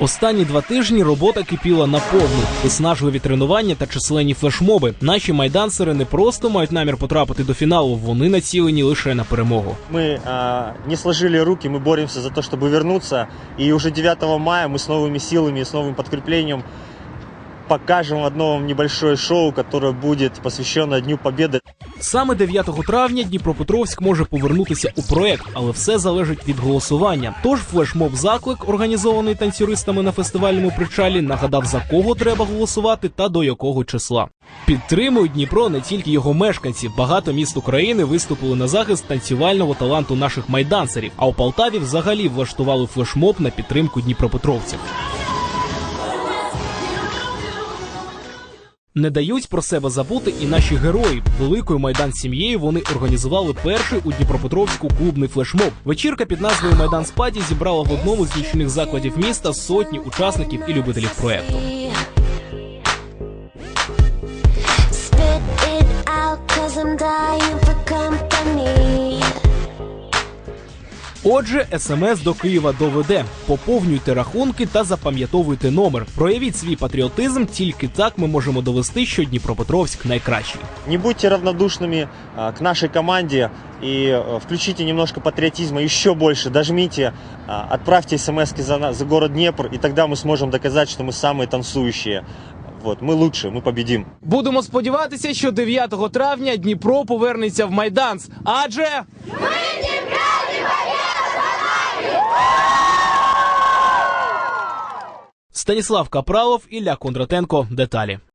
Останні два тижні робота кипіла наповну, виснажливі тренування та численні флешмоби. Наші майдансери не просто мають намір потрапити до фіналу, вони націлені лише на перемогу. Мы а, не сложили руки, мы боремся за то, чтобы вернуться. И уже 9 мая мы с новыми силами, с новым подкреплением покажем одно вам небольшое шоу, которое будет посвящено Дню Победы. Саме 9 травня Дніпропетровськ може повернутися у проект, але все залежить від голосування. Тож флешмоб заклик, організований танцюристами на фестивальному причалі, нагадав за кого треба голосувати та до якого числа. Підтримують Дніпро не тільки його мешканці. Багато міст України виступили на захист танцювального таланту наших майдансерів. А у Полтаві взагалі влаштували флешмоб на підтримку дніпропетровців. Не дають про себе забути і наші герої. Великою майдан сім'єю вони організували перший у Дніпропетровську клубний флешмоб. Вечірка під назвою Майдан Спаді зібрала в одному з нічних закладів міста сотні учасників і любителів проекту. Отже, смс до Києва доведе. Поповнюйте рахунки та запам'ятовуйте номер. Проявіть свій патріотизм. Тільки так ми можемо довести, що Дніпропетровськ найкращий. Не будьте равнодушными а, к нашей команде и а, включите немножко патриотизма еще больше. Дожмите, а, отправьте смс за, на- за город Днепр, и тогда мы сможем доказать, что мы самые танцующие. Вот, мы лучше, мы победим. Будемо сподіватися, що 9 травня Дніпро повернеться в майданс. Адже Станіслав Капралов, Ілля Кондратенко. Деталі.